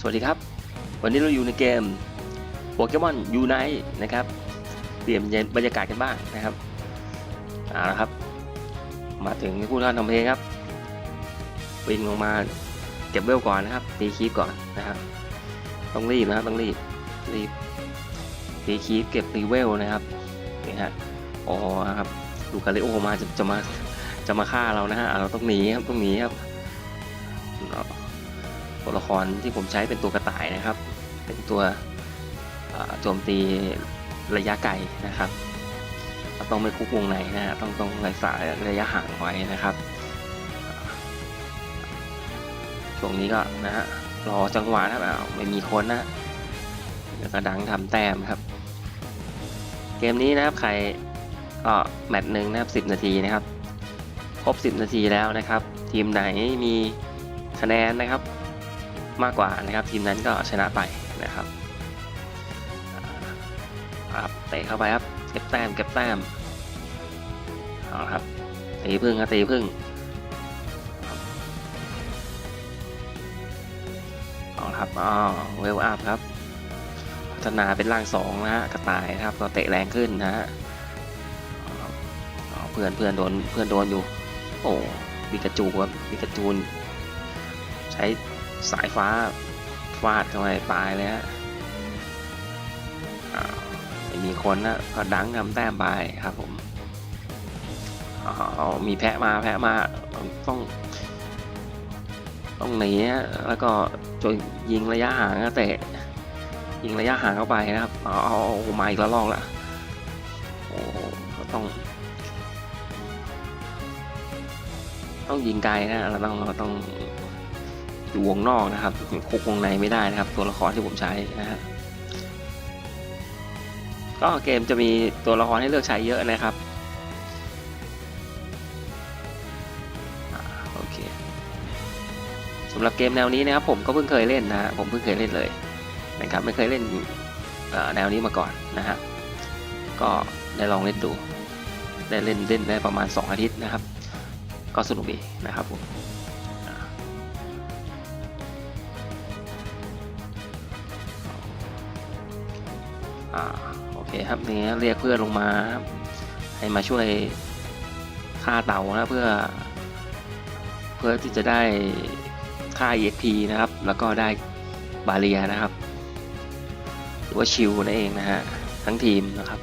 สวัสดีครับ วันนี้เราอยู่ในเกมโปเกมอนยูไนนะครับ เปลี่ยนบรรยากาศกันบ้างนะครับเอาละครับ มาถึงผู้ท่านทำเพลงครับวิ่งลงมาเก็บเวลก่อนนะครับ ตีคีปก่อนนะครับ ต้องรีบนะครับต้องรีบรีบตีคีปเก็บรีเวลนะครับนี่ฮะอ๋อครับลูกาเลโอมาจะจะมาจะมาฆ่าเรานะฮะเราต้องหนีครับต้องหนีครับ ตัวละครที่ผมใช้เป็นตัวกระต่ายนะครับ เป็นตัวโจมตีระยะไกลนะครับต้องไม่คุกวงในนะฮะต้องต้องรักษาระยะห่างไว้นะครับช่วงนี้ก็นะฮะรอจังหวะนะครับอ้าวไม่มีคนนะแล้วก็ดังทำแต้มครับ เกมนี้นะครับใครก็แมตช์หนึ่งนะครับ10นาทีนะครับ ครบ 10 นาทีแล้วนะครับ ทีมไหนมีคะแนนนะครับ มากกว่านะครับ ทีมนั้นก็ชนะไปนะครับอาครับเตะเข้าไปครับเก็บแต้มเก็บแต้มเอาครับตีพึ่งครับตีพึ่งเอาครับอ๋อเวลอัพครับพัฒนาเป็นร่างสองนะฮะกระต่ายครับก็เตะแรงขึ้นนะฮะเอาครับเอเพื่อนเพื่อนโดนเพื่อนโดนอยู่ โอ้บิกาจูครับบิกาจูน ใช้ สายฟ้าฟาดเข้าไปตายเลยฮะไม่มีคนนะก็ดังทำแต้มไปครับผมอ๋อมีแพะมาแพะมาต้องต้องหนีฮะแล้วก็จนยิงระยะห่างนะเตะยิงระยะห่างเข้าไปนะครับเอาเอาเอามาอีกแล้วลอกละโอ้ก็ต้อง ต้องยิงไกลนะเราต้องเราต้อง อยู่วงนอกนะครับคุกวงในไม่ได้นะครับ ตัวละครที่ผมใช้นะฮะก็เกมจะมีตัวละครให้เลือกใช้เยอะนะครับโอเคสำหรับเกมแนวนี้นะครับ ผมก็เพิ่งเคยเล่นนะผมเพิ่งเคยเล่นเลยนะครับไม่เคยเล่นแนวนี้มาก่อนนะฮะก็ได้ลองเล่นดูได้เล่นเล่นได้ประมาณ 2 อาทิตย์นะครับ ก็สนุกดีนะครับผม อ่าโอเคครับนี่เรียกเพื่อนลงมาครับให้มาช่วยฆ่าเต่านะเพื่อ เพื่อที่จะได้ค่า EXP นะครับ แล้วก็ได้บาเรียนะครับ หรือว่าชิวนั่นเองนะฮะทั้งทีมนะครับ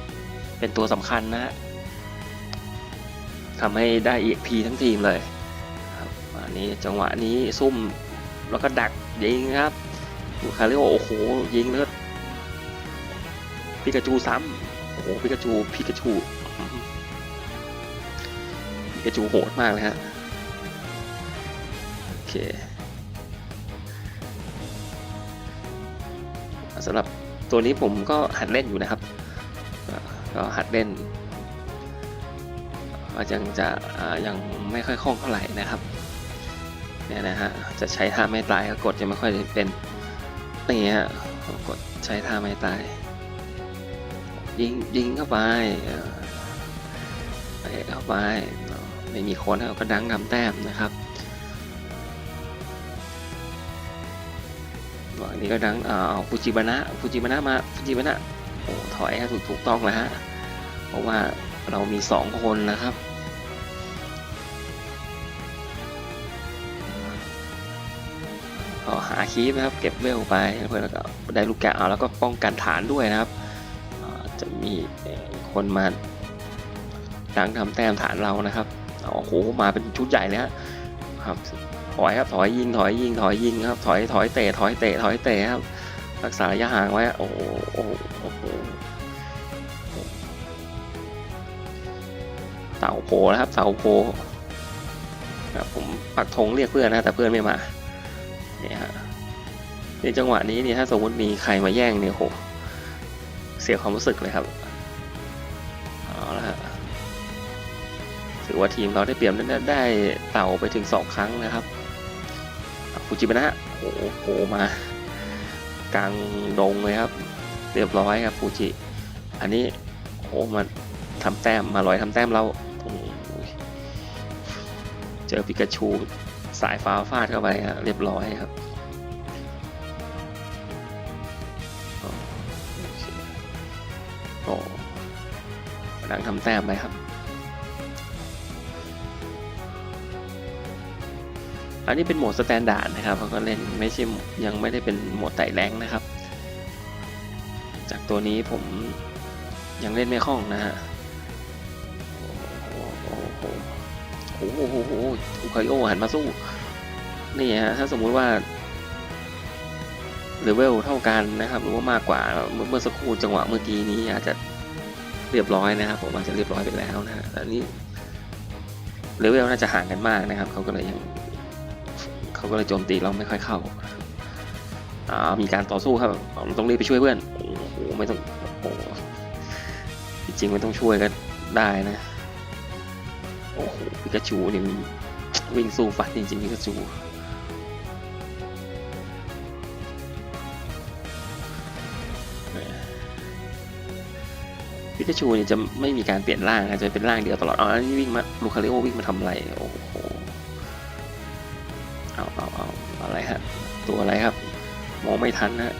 เป็นตัวสำคัญนะฮะทำให้ได้ EXP ทั้งทีมเลยครับอันนี้จังหวะนี้ซุ่มแล้วก็ดักยิงครับคาริโอโอ้โหยิงเลือด พิกาจูซ้ำโอ้โหพิกาจูพิกาจูพิกาจูโหดมากเลยฮะโอเคสำหรับตัวนี้ผมก็หัดเล่นอยู่นะครับ ก็หัดเล่นยังจะยังไม่ค่อยคล่องเท่าไหร่นะครับเนี่ยนะฮะจะใช้ท่าไม่ตายก็กดจะไม่ค่อยเป็นนี่ฮะกดใช้ท่าไม่ตาย ยิงยิงเข้าไปเตะเข้าไปไม่มีคนก็ดังทำแต้มนะครับอันนี้ก็ดังอ่าเอาฟูจิบานะฟูจิบานะมาฟูจิบานะโอ้ถอยฮะถูกถูกต้องแล้วฮะเพราะว่าเรามีสองคนนะครับก็หาคีปนะครับ เก็บเวลไปเพื่อแล้วก็ได้ลูกแกะเอาแล้วก็ป้องกันฐานด้วยนะครับ จะมีคนมาดังทำแต้มฐานเรานะครับโอ้โหมาเป็นชุดใหญ่เลยฮะครับถอยครับถอยยิงถอยยิงถอยยิงครับถอยถอยเตะถอยเตะถอยเตะครับ รักษาระยะห่างไว้โอ้โหโอ้โหเต่าโผล่นะครับเต่าโผล่ครับผมปักธงเรียกเพื่อนนะแต่เพื่อนไม่มาเนี่ยฮะในจังหวะนี้นี่ถ้าสมมติมีใครมาแย่งเนี่ยโห เสียความรู้สึกเลยครับเอาละฮะถือว่าทีมเราได้เปรียบได้ได้เต่าไปถึงสองครั้งนะครับฟูจิบะนะโอ้โหมากลางดงเลยครับ เรียบร้อยครับฟูจิ อันนี้โอ้มาทำแต้มมาลอยทำแต้มเราเจอปิกาชูสายฟ้าฟาดเข้าไปฮะเรียบร้อยครับางทำแต้มไปครับ อันนี้เป็นโหมดสแตนดาร์ดนะครับเขาก็เล่นไม่ใช่ยังไม่ได้เป็นโหมดไต่แรงนะครับ จากตัวนี้ผมยังเล่นไม่คล่องนะฮะโอ้โหโอ้โหโอ้โหโอ้โหอุคาโอหันมาสู้ นี่ฮะ ถ้าสมมุติว่าเลเวลเท่ากันนะครับ หรือว่ามากกว่าเมื่อสักครู่จังหวะเมื่อกี้นี้อาจจะ เรียบร้อยนะครับผมอาจจะเรียบร้อยไปแล้วนะฮะแต่นี้เลเวลน่าจะห่างกันมากนะครับเขาก็เลยยังเขาก็เลยโจมตีเราไม่ค่อยเข้าอ่ามีการต่อสู้ครับเราต้องรีบไปช่วยเพื่อนโอ้โหไม่ต้องโอ้จริงๆไม่ต้องช่วยก็ได้นะโอ้โหปิกาจูนี่วิ่งสู้ฟัดจริงๆปิกาจู ปิกาจูเนี่ยจะไม่มีการเปลี่ยนร่างนะจะเป็นร่างเดียวตลอดอ๋ออันนี้วิ่งมาลูคาริโอวิ่งมาทำอะไร โอ้โห เอาเอาเอาอะไรฮะ ตัวอะไรครับ มองไม่ทันนะ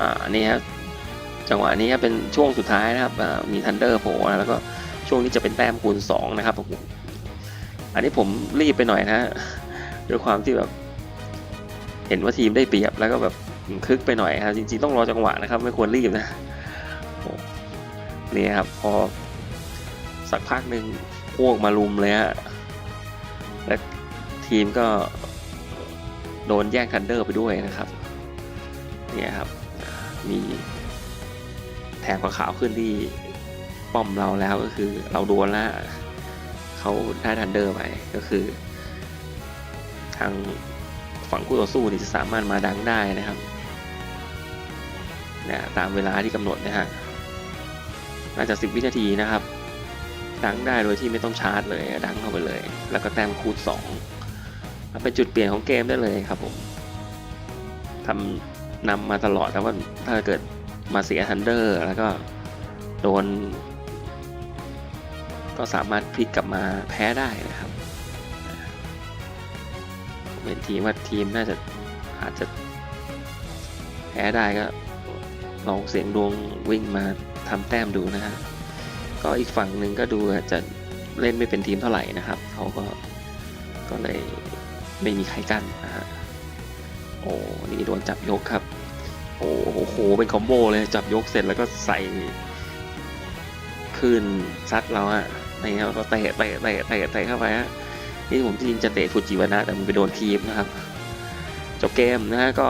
อ่า นี่ครับ จังหวะนี้ครับเป็นช่วงสุดท้ายนะครับ มีทันเดอร์โผล่แล้วก็ช่วงนี้จะเป็นแต้มคูณ2นะครับผมอันนี้ผมรีบไปหน่อยนะด้วยความที่แบบ เห็นว่าทีมได้เปรียบแล้วก็แบบ คึกไปหน่อยครับ จริงๆต้องรอจังหวะนะครับ ไม่ควรรีบนะนี่ครับ พอ สักพักหนึ่งพวกมาลุมเลยฮะและทีมก็โดนแย่งทันเดอร์ไปด้วยนะครับเนี่ยครับ มีแถบขาวขึ้นที่ป้อมเราแล้วก็คือเราโดนแล้วเขาได้ทันเดอร์ไปก็คือ ทางฝั่งคู่ต่อสู้นี่จะสามารถมาดังได้นะครับ นี่ยตามเวลาที่กำหนดนะฮะน่าจะ 10 วินาทีนะครับ ดังได้โดยที่ไม่ต้องชาร์จเลยดังเข้าไปเลย แล้วก็แต้มคูณ2เป็นจุดเปลี่ยนของเกมได้เลยครับผมทำนำมาตลอดแต่ว่าถ้าเกิดมาเสียทันเดอร์ แล้วก็โดน ก็สามารถพลิกกลับมาแพ้ได้นะครับเป็นทีมว่าทีมน่าจะอาจจะแพ้ได้ก็ ลองเสียงดวงวิ่งมาทำแต้มดูนะฮะก็อีกฝั่งหนึ่งก็ดูจะเล่นไม่เป็นทีมเท่าไหร่นะครับเขาก็ก็เลยไม่มีใครกั้นนะฮะโอ้นี่โดนจับยกครับ โอ้โหเป็นคอมโบเลยจับยกเสร็จแล้วก็ใส่ขึ้นซัดเราอะนี่ครับก็เตะเตะเตะเตะเตะเข้าไปฮะนี่ผมจริงจะเตะฟูจิวานะแต่มันไปโดนคีบนะครับ จบเกมนะฮะก็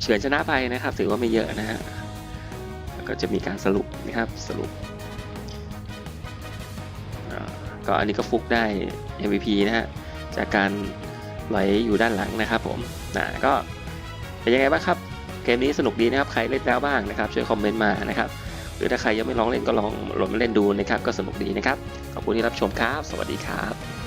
เฉือนชนะไปนะครับ ถือว่าไม่เยอะนะฮะ ก็จะมีการสรุปนะครับสรุปก็อันนี้ก็ฟุกได้ MVP นะฮะจากการไหลอยู่ด้านหลังนะครับผมนะก็เป็นยังไงบ้างครับเกมนี้สนุกดีนะครับใครเล่นแล้วบ้างนะครับช่วยคอมเมนต์มานะครับหรือถ้าใครยังไม่ลองเล่นก็ลองหลดมาเล่นดูนะครับก็สนุกดีนะครับขอบคุณที่รับชมครับ สวัสดีครับ